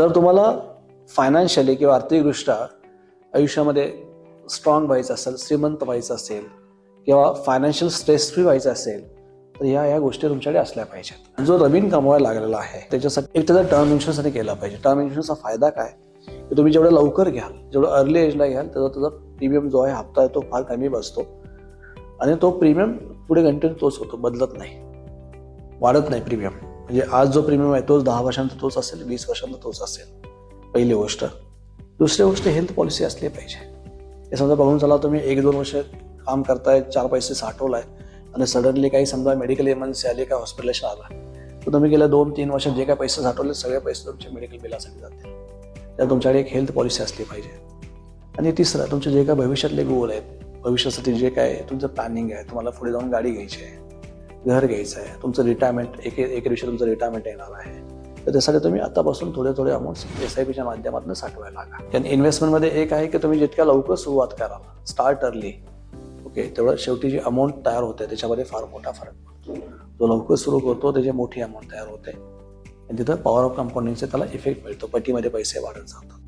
जर तुम्हाला फायनान्शियली किंवा आर्थिकदृष्ट्या आयुष्यामध्ये स्ट्रॉंग व्हायचं असेल श्रीमंत व्हायचं असेल किंवा फायनान्शियल स्ट्रेस फ्री व्हायचं असेल तर ह्या या गोष्टी तुमच्याकडे असल्या पाहिजेत. जो नवीन कमवायला लागलेला आहे त्याच्यासाठी एक त्याचा टर्म इन्शुरन्ससाठी केला पाहिजे. टर्म इन्शुरन्सचा फायदा काय? की तुम्ही जेवढं लवकर घ्याल जेवढं अर्ली एजला घ्याल त्याचा त्याचा प्रीमियम जो आहे हप्ता आहे तो फार कमी बसतो. आणि तो प्रीमियम पुढे कंटिन्यू तोच होतो बदलत नाही. वाढत नाही प्रीमियम म्हणजे आज जो प्रीमियम आहे तोच दहा वर्षांचा तोच असेल वीस वर्षांचा तोच असेल पहिली गोष्ट. दुसरी गोष्ट हेल्थ पॉलिसी असली पाहिजे. हे समजा बघून चला तुम्ही एक दोन वर्ष काम करताय चार पैसे साठवलाय आणि सडनली काही समजा मेडिकल इमर्जन्सी आली का हॉस्पिटलेशन आला तर तुम्ही गेल्या दोन तीन वर्षात जे काही पैसे साठवले सगळे पैसे तुमच्या मेडिकल बिलासाठी जातील. तर तुमच्याकडे एक हेल्थ पॉलिसी असली पाहिजे. आणि तिसरं तुमचे जे काय भविष्यातले गोल आहेत भविष्यासाठी जे काय तुमचं प्लॅनिंग आहे तुम्हाला पुढे जाऊन गाडी घ्यायची आहे घर घ्यायचं आहे. तुमचं रिटायरमेंट एक एक दिवशी तुमचं रिटायरमेंट येणार आहे. तर त्यासाठी तुम्ही आतापासून थोडे थोडे अमाऊंट एस आय पीच्या माध्यमातून साठवायला लागा. कारण इन्व्हेस्टमेंटमध्ये एक आहे की तुम्ही जितक्या लवकर सुरुवात कराल स्टार्ट अर्ली ओके तेवढं शेवटी जी अमाऊंट तयार होते त्याच्यामध्ये फार मोठा फरक पडतो. जो लवकर सुरू करतो त्याची मोठी अमाऊंट तयार होते. आणि तिथं पॉवर ऑफ कंपाऊंडिंगचे त्याला इफेक्ट मिळतो. पटीमध्ये पैसे वाढत जातात.